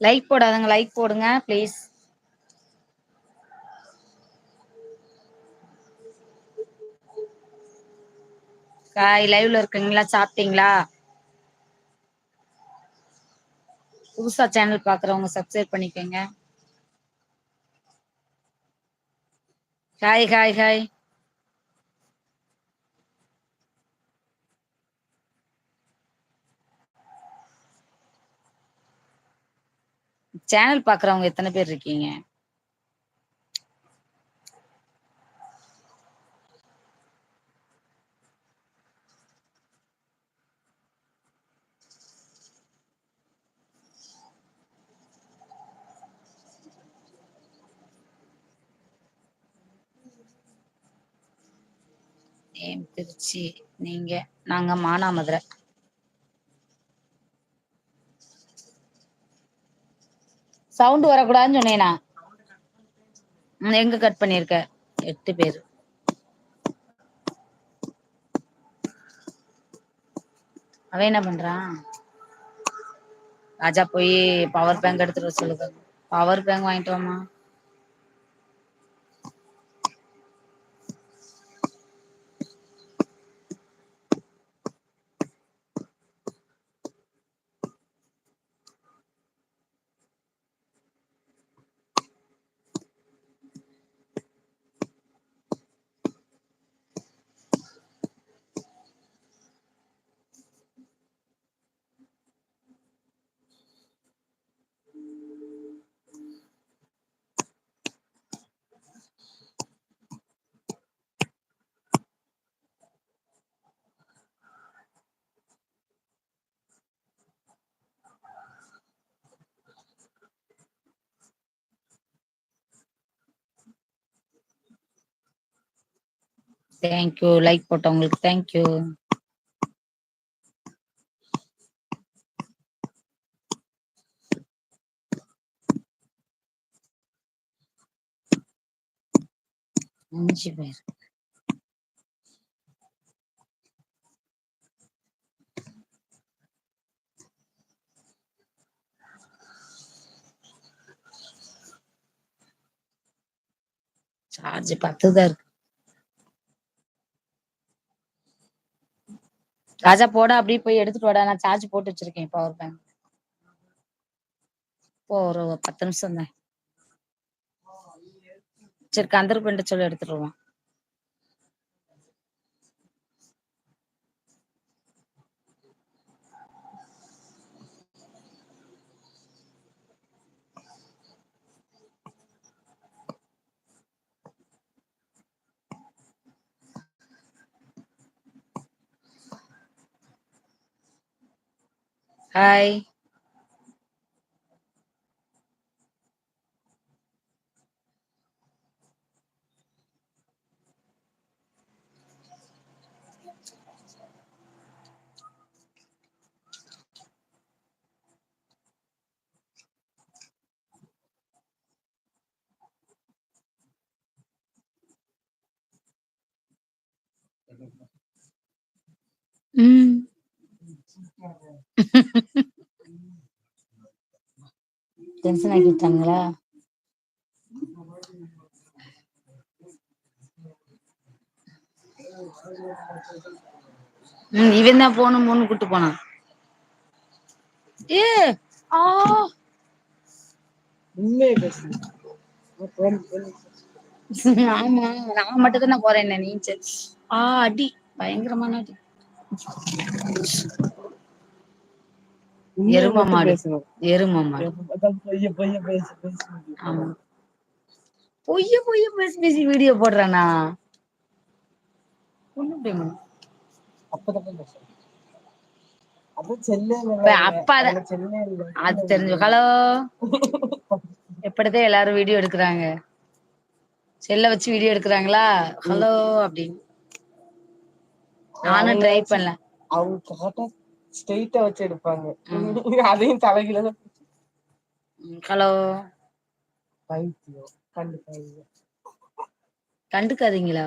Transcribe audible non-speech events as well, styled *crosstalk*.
Like போடாதங்க like போடுங்க please hi லைவ்ல இருக்கீங்களா? சாப்பிட்டீங்களா? புதுசா சேனல் பாக்குறவங்க சப்ஸ்கிரைப் பண்ணிக்கோங்க. ஹாய் ஹாய் ஹாய் சேனல் பாக்குறவங்க எத்தனை பேர் இருக்கீங்க? திருச்சி. நீங்க நாங்க மானாமதுரை. சவுண்ட் வரக்கூடாதுன்னு சொன்னேனா. எங்க கட் பண்ணிருக்க? எட்டு பேர். அவன் என்ன பண்றான்? ராஜா போய் பவர் பேங்க் எடுத்துட்டு சொல்லுங்க. பவர் பேங்க் வாங்கிட்டு வாமா தேங்க்யூ லைக் போட்டவங்களுக்கு தேங்க்யூ அஞ்சு பேர். சார்ஜ் பத்து தான் இருக்கு. ராஜா போட அப்படியே போய் எடுத்துட்டு வாடா. நான் சார்ஜ் போட்டு வச்சிருக்கேன். பவர் பேங்க் இப்போ ஒரு பத்து நிமிஷம் தான். சரி கந்தர் பெண்ட சொல்லி எடுத்துட்டு வருவான் ஹாய் ம் டென்ஷன் ஆக்கி விட்டாங்களா ம் இவன் தான் போகணும் மூணு கூட்டு போனான். ஏ ஆ. ஆமா நான் மட்டும் தான் போறேன் என்ன நீ சரி. ஆ அடி பயங்கரமான அடி. எரும மட்டும் மாடு. பேசணும் எரும மாடு. அதான் பொய்ய பொய்ய பேசு பேசு. ஆமா. பொய்ய பொய்ய பேசி பேசி வீடியோ போடுறானா? ஒண்ணும் பேம அப்பதான் பேசணும் அது தெரிஞ்சு ஹலோ. எப்படிதான் எல்லாரும் வீடியோ எடுக்கிறாங்க? செல்ல வச்சு வீடியோ எடுக்கிறாங்களா? ஹலோ அப்படின்னு. நானும் ட்ரை பண்ணல. அவங்க கரெக்டா ஸ்ட்ரெயிட்டா வச்சு எடுப்பாங்க. *laughs* அதையும் தலைகீழ ஹலோ. பைத்தியம். கண்டிப்பா கண்டுக்காதீங்களா?